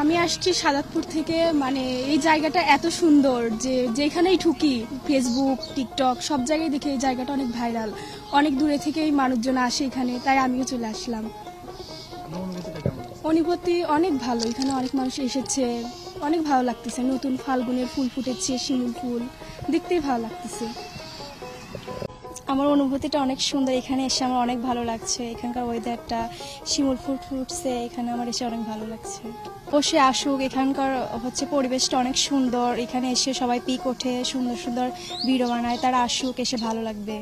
আমি আসছি সাদাতপুর থেকে মানে এই জায়গাটা এত সুন্দর যে যেখানেই ঠুকি ফেসবুক টিকটক সব জায়গায় দেখে এই জায়গাটা অনেক ভাইরাল অনেক দূরে থেকেই মানুষজন আসে এখানে, তাই আমিও চলে আসলাম। অনুভূতি অনেক ভালো, এখানে অনেক মানুষ এসেছে, অনেক ভালো লাগতেছে। নতুন ফাল্গুনের ফুল ফুটেছে, শিমুল ফুল, দেখতেই ভালো লাগতেছে। আমার অনুভূতিটা অনেক সুন্দর। এখানে এসে আমার অনেক ভালো লাগছে। এখানকার ওয়েদারটা শিমুল ফুট ফুটছে, এখানে আমার এসে অনেক ভালো লাগছে। বসে আসুক, এখানকার হচ্ছে পরিবেশটা অনেক সুন্দর। এখানে এসে সবাই পিক ওঠে, সুন্দর সুন্দর ভিডিও বানায়, তারা আসুক, এসে ভালো লাগবে।